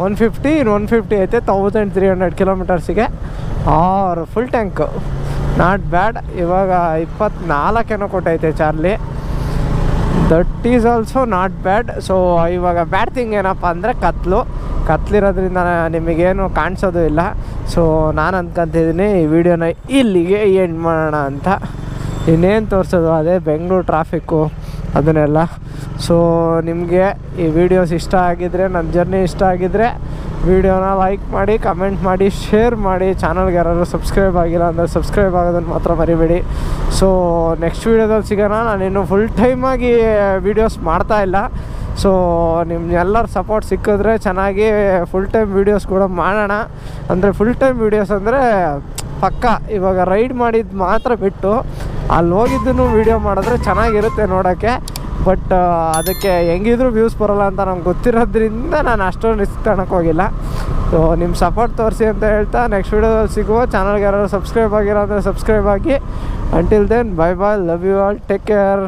ಒನ್ ಫಿಫ್ಟಿ ಇನ್ನು ಒನ್ ಫಿಫ್ಟಿ ಐತೆ ತೌಸಂಡ್ ತ್ರೀ ಹಂಡ್ರೆಡ್ ಕಿಲೋಮೀಟರ್ಸಿಗೆ ಆರು ಫುಲ್ ಟ್ಯಾಂಕ್ ನಾಟ್ ಬ್ಯಾಡ್ ಇವಾಗ ಇಪ್ಪತ್ನಾಲ್ಕೇನೋ ಕೊಟ್ಟೈತೆ Charlie. That is also not bad so ಇವಾಗ ಬ್ಯಾಡ್ ಥಿಂಗ್ ಏನಪ್ಪ ಅಂದರೆ ಕತ್ಲು. ಕತ್ಲಿರೋದ್ರಿಂದ ನಿಮಗೇನು ಕಾಣಿಸೋದು ಇಲ್ಲ. ಸೊ ನಾನು ಅಂದ್ಕೊಂತಿದ್ದೀನಿ ಈ ವಿಡಿಯೋನ ಇಲ್ಲಿಗೆ ಎಂಡ್ ಮಾಡೋಣ ಅಂತ. ಇನ್ನೇನು ತೋರಿಸೋದು? ಅದೇ ಬೆಂಗಳೂರು ಟ್ರಾಫಿಕ್ಕು ಅದನ್ನೆಲ್ಲ. ಸೊ ನಿಮಗೆ ಈ ವಿಡಿಯೋಸ್ ಇಷ್ಟ ಆಗಿದ್ದರೆ ನನ್ನ ಜರ್ನಿ ಇಷ್ಟ ಆಗಿದ್ದರೆ ವಿಡಿಯೋನ ಲೈಕ್ ಮಾಡಿ ಕಮೆಂಟ್ ಮಾಡಿ ಶೇರ್ ಮಾಡಿ. ಚಾನಲ್ಗೆ ಯಾರಾದರೂ ಸಬ್ಸ್ಕ್ರೈಬ್ ಆಗಿಲ್ಲ ಅಂದರೆ ಸಬ್ಸ್ಕ್ರೈಬ್ ಆಗೋದನ್ನು ಮಾತ್ರ ಮರಿಬೇಡಿ. ಸೊ ನೆಕ್ಸ್ಟ್ ವೀಡಿಯೋದಲ್ಲಿ ಸಿಗೋಣ. ನಾನಿನ್ನು ಫುಲ್ ಟೈಮಾಗಿ ವೀಡಿಯೋಸ್ ಮಾಡ್ತಾ ಇಲ್ಲ. ಸೊ ನಿಮ್ಮೆಲ್ಲರ ಸಪೋರ್ಟ್ ಸಿಕ್ಕಿದ್ರೆ ಚೆನ್ನಾಗಿ ಫುಲ್ ಟೈಮ್ ವೀಡಿಯೋಸ್ ಕೂಡ ಮಾಡೋಣ. ಅಂದರೆ ಫುಲ್ ಟೈಮ್ ವೀಡಿಯೋಸ್ ಅಂದರೆ ಪಕ್ಕ. ಇವಾಗ ರೈಡ್ ಮಾಡಿದ್ದು ಮಾತ್ರ ಬಿಟ್ಟು, ಅಲ್ಲಿ ಹೋಗಿದ್ದನ್ನು ವೀಡಿಯೋ ಮಾಡಿದ್ರೆ ಚೆನ್ನಾಗಿರುತ್ತೆ ನೋಡೋಕ್ಕೆ ಬಟ್ ಅದಕ್ಕೆ ಹೆಂಗಿದ್ರು ವ್ಯೂಸ್ ಬರೋಲ್ಲ ಅಂತ ನಮ್ಗೆ ಗೊತ್ತಿರೋದ್ರಿಂದ ನಾನು ಅಷ್ಟೊಂದು ರಿಸ್ಕ್ ತಗೊಳಕ್ಕೆ ಹೋಗಿಲ್ಲ. ಸೊ ನಿಮ್ಮ ಸಪೋರ್ಟ್ ತೋರಿಸಿ ಅಂತ ಹೇಳ್ತಾ ನೆಕ್ಸ್ಟ್ ವೀಡಿಯೋದಲ್ಲಿ ಸಿಗುವ ಚಾನಲ್ಗೆ ಯಾರು ಸಬ್ಸ್ಕ್ರೈಬ್ ಆಗಿರೋ ಅಂದರೆ ಸಬ್ಸ್ಕ್ರೈಬ್ ಆಗಿ. Until then bye bye love you all take care